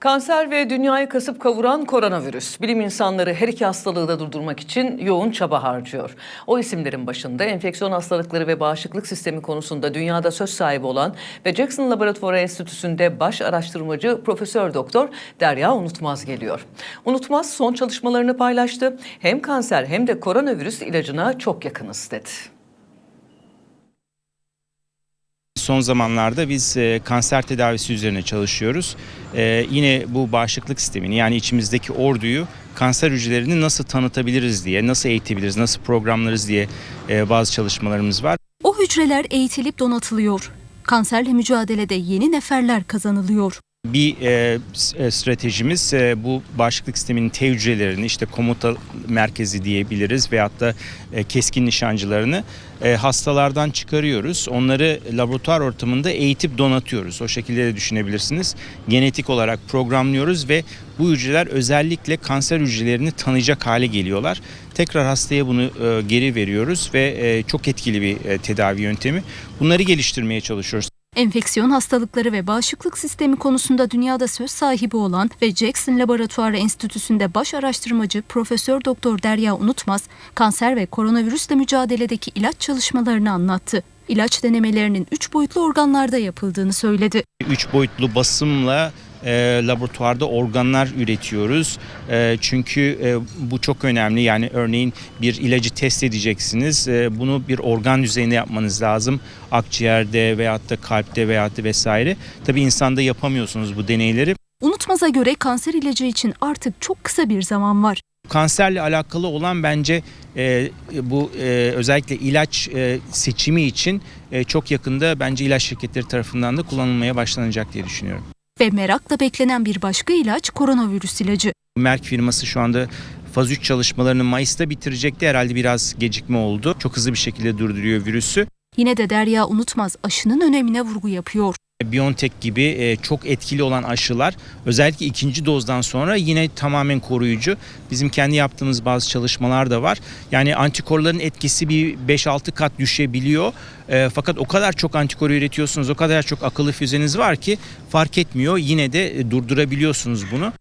Kanser ve dünyayı kasıp kavuran koronavirüs. Bilim insanları her iki hastalığı da durdurmak için yoğun çaba harcıyor. O isimlerin başında enfeksiyon hastalıkları ve bağışıklık sistemi konusunda dünyada söz sahibi olan ve Jackson Laboratuvarı Enstitüsü'nde baş araştırmacı Profesör Doktor Derya Unutmaz geliyor. Unutmaz son çalışmalarını paylaştı. Hem kanser hem de koronavirüs ilacına çok yakınız dedi. Son zamanlarda biz e, kanser tedavisi üzerine çalışıyoruz. E, yine bu bağışıklık sistemini yani içimizdeki orduyu kanser hücrelerini nasıl tanıtabiliriz diye, nasıl eğitebiliriz, nasıl programlarız diye e, bazı çalışmalarımız var. O hücreler eğitilip donatılıyor. Kanserle mücadelede yeni neferler kazanılıyor. Bir e, e, stratejimiz e, bu bağışıklık sisteminin T hücrelerini işte komuta merkezi diyebiliriz veyahut da e, keskin nişancılarını e, hastalardan çıkarıyoruz. Onları laboratuvar ortamında eğitip donatıyoruz. O şekilde de düşünebilirsiniz. Genetik olarak programlıyoruz ve bu hücreler özellikle kanser hücrelerini tanıyacak hale geliyorlar. Tekrar hastaya bunu e, geri veriyoruz ve e, çok etkili bir e, tedavi yöntemi. Bunları geliştirmeye çalışıyoruz. Enfeksiyon hastalıkları ve bağışıklık sistemi konusunda dünyada söz sahibi olan ve Jackson Laboratuvarı Enstitüsü'nde baş araştırmacı Profesör Doktor Derya Unutmaz, kanser ve koronavirüsle mücadeledeki ilaç çalışmalarını anlattı. İlaç denemelerinin 3 boyutlu organlarda yapıldığını söyledi. Üç boyutlu basımla e, laboratuvarda organlar üretiyoruz. E, çünkü e, bu çok önemli. Yani örneğin bir ilacı test edeceksiniz. E, bunu bir organ düzeyinde yapmanız lazım. Akciğerde veyahut da kalpte veyahut da vesaire. Tabii insanda yapamıyorsunuz bu deneyleri. Unutmaz'a göre kanser ilacı için artık çok kısa bir zaman var. Kanserle alakalı olan bence e, bu e, özellikle ilaç e, seçimi için e, çok yakında bence ilaç şirketleri tarafından da kullanılmaya başlanacak diye düşünüyorum. Ve merakla beklenen bir başka ilaç koronavirüs ilacı. Merck firması şu anda faz 3 çalışmalarını Mayıs'ta bitirecekti. Herhalde biraz gecikme oldu. Çok hızlı bir şekilde durduruyor virüsü. Yine de Derya Unutmaz aşının önemine vurgu yapıyor. BioNTech gibi e, çok etkili olan aşılar özellikle ikinci dozdan sonra yine tamamen koruyucu. Bizim kendi yaptığımız bazı çalışmalar da var. Yani antikorların etkisi bir 5-6 kat düşebiliyor. E, fakat o kadar çok antikor üretiyorsunuz, o kadar çok akıllı füzeniz var ki fark etmiyor. Yine de e, durdurabiliyorsunuz bunu.